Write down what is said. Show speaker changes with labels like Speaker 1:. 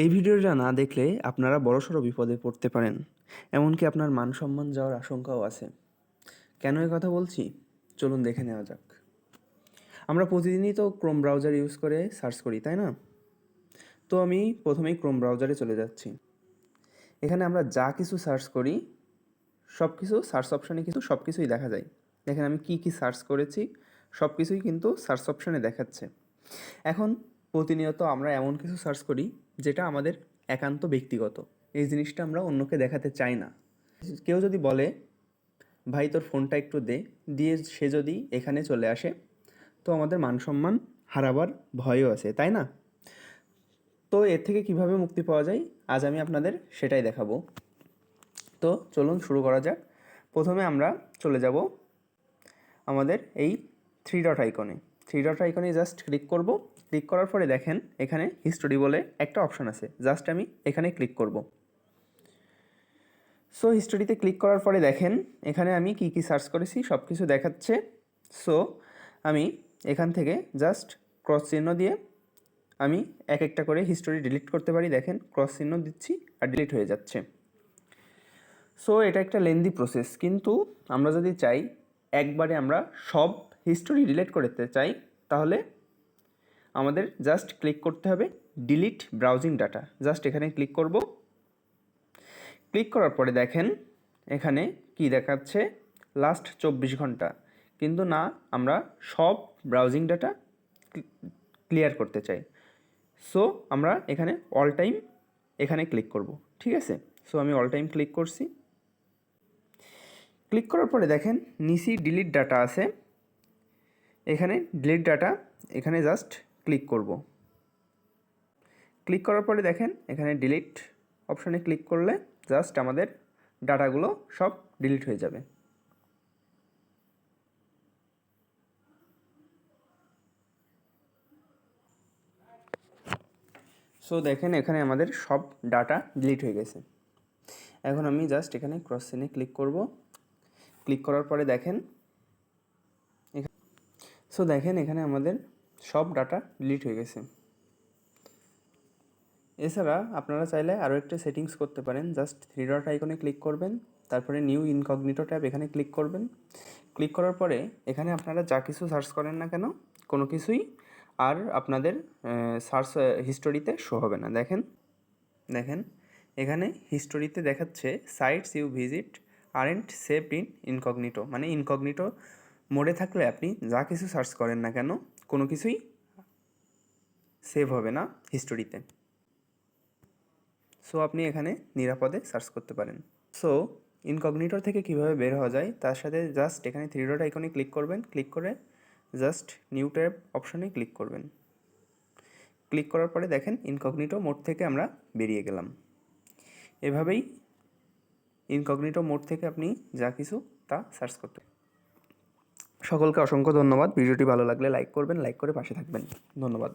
Speaker 1: এই ভিডিওটা না দেখলে আপনারা বড়সড় বিপদে পড়তে পারেন। এমনকি আপনার মান সম্মান যাওয়ার আশঙ্কাও আছে। কেন এ কথা বলছি? চলুন দেখে নেওয়া যাক। আমরা প্রতিদিনই তো ক্রোম ব্রাউজার ইউজ করে সার্চ করি, তাই না? তো আমি প্রথমেই ক্রোম ব্রাউজারে চলে যাচ্ছি। এখানে আমরা যা কিছু সার্চ করি সব কিছু সার্চ অপশানে কিন্তু সব কিছুই দেখা যায়। দেখেন আমি কি কি সার্চ করেছি সব কিছুই কিন্তু সার্চ অপশানে দেখাচ্ছে। এখন প্রতিনিয়ত আমরা এমন কিছু সার্চ করি যেটা আমাদের একান্ত ব্যক্তিগত। এই জিনিসটা আমরা অন্যকে দেখাতে চাই না। কেউ যদি বলে, ভাই, তোর ফোনটা একটু দে। দিয়ে সে যদি এখানে চলে আসে, তো আমাদের মান সম্মান হারাবার ভয়ও আছে, তাই না? তো এর থেকে কীভাবে মুক্তি পাওয়া যায়? আজ আমি আপনাদের সেটাই দেখাবো। তো চলুন শুরু করা যাক। প্রথমে আমরা চলে যাব আমাদের এই থ্রি ডট আইকনে থ্রি ডট আইকনে জাস্ট ক্লিক করব। ক্লিক করার পরে দেখেন এখানে হিস্টোরি বলে একটা অপশন আছে। জাস্ট আমি এখানে ক্লিক করব। সো হিস্টোরিতে ক্লিক করার পরে দেখেন এখানে আমি কি কি সার্চ করেছি সব কিছু দেখাচ্ছে। সো আমি এখান থেকে জাস্ট ক্রস চিহ্ন দিয়ে আমি এক একটা করে হিস্টোরি ডিলিট করতে পারি। দেখেন ক্রস চিহ্ন দিচ্ছি আর ডিলিট হয়ে যাচ্ছে। সো এটা একটা লেন্দি প্রসেস কিন্তু আমরা যদি চাই একবারে আমরা সব হিস্টোরি ডিলিট করতে চাই, তাহলে আমাদের জাস্ট ক্লিক করতে হবে ডিলিট ব্রাউজিং ডাটা জাস্ট এখানে ক্লিক করব। ক্লিক করার পরে দেখেন এখানে কি দেখাচ্ছে? লাস্ট চব্বিশ ঘণ্টা। কিন্তু না, আমরা সব ব্রাউজিং ডাটা ক্লিয়ার করতে চাই। সো আমরা এখানে অল টাইম এখানে ক্লিক করব। ঠিক আছে? সো আমি অল টাইম ক্লিক করছি। ক্লিক করার পরে দেখেন নিচি ডিলিট ডাটা আছে। এখানে ডিলিট ডাটা এখানে জাস্ট ক্লিক করব। ক্লিক করার পরে দেখেন এখানে ডিলিট অপশানে ক্লিক করলে জাস্ট আমাদের ডাটাগুলো সব ডিলিট হয়ে যাবে। সো দেখেন এখানে আমাদের সব ডাটা ডিলিট হয়ে গেছে। এখন আমি জাস্ট এখানে ক্রস চেনে ক্লিক করব। ক্লিক করার পরে দেখেন সো দেখেন এখানে আমাদের সব ডাটা ডিলিট হয়ে গেছে। এছাড়া আপনারা চাইলে আরও একটা সেটিংস করতে পারেন। জাস্ট থ্রি ডট আইকনে ক্লিক করবেন, তারপরে নিউ ইনকগনিটো ট্যাব এখানে ক্লিক করবেন। ক্লিক করার পরে এখানে আপনারা যা কিছু সার্চ করেন না কেন, কোনো কিছুই আর আপনাদের সার্চ হিস্টোরিতে শো হবে না। দেখেন দেখেন, এখানে হিস্টোরিতে দেখাচ্ছে sites you visit aren't saved in incognito মানে ইনকগনিটো মোডে থাকলে আপনি যা কিছু সার্চ করেন না কেন, কোনো কিছুই সেভ হবে না হিস্টোরিতে সো আপনি এখানে নিরাপদে সার্চ করতে পারেন। সো ইনকগনিটোর থেকে কীভাবে বের হওয়া যায়, তার সাথে জাস্ট এখানে থ্রি ডট আইকনে ক্লিক করবেন। ক্লিক করে জাস্ট নিউ ট্যাব অপশনে ক্লিক করবেন। ক্লিক করার পরে দেখেন ইনকগনিটো মোড থেকে আমরা বেরিয়ে গেলাম। এভাবেই ইনকগনিটো মোড থেকে আপনি যা কিছু তা সার্চ করতে সকলকে অসংখ্য ধন্যবাদ। ভিডিওটি ভালো লাগলে লাইক করবেন লাইক করে পাশে থাকবেন। ধন্যবাদ।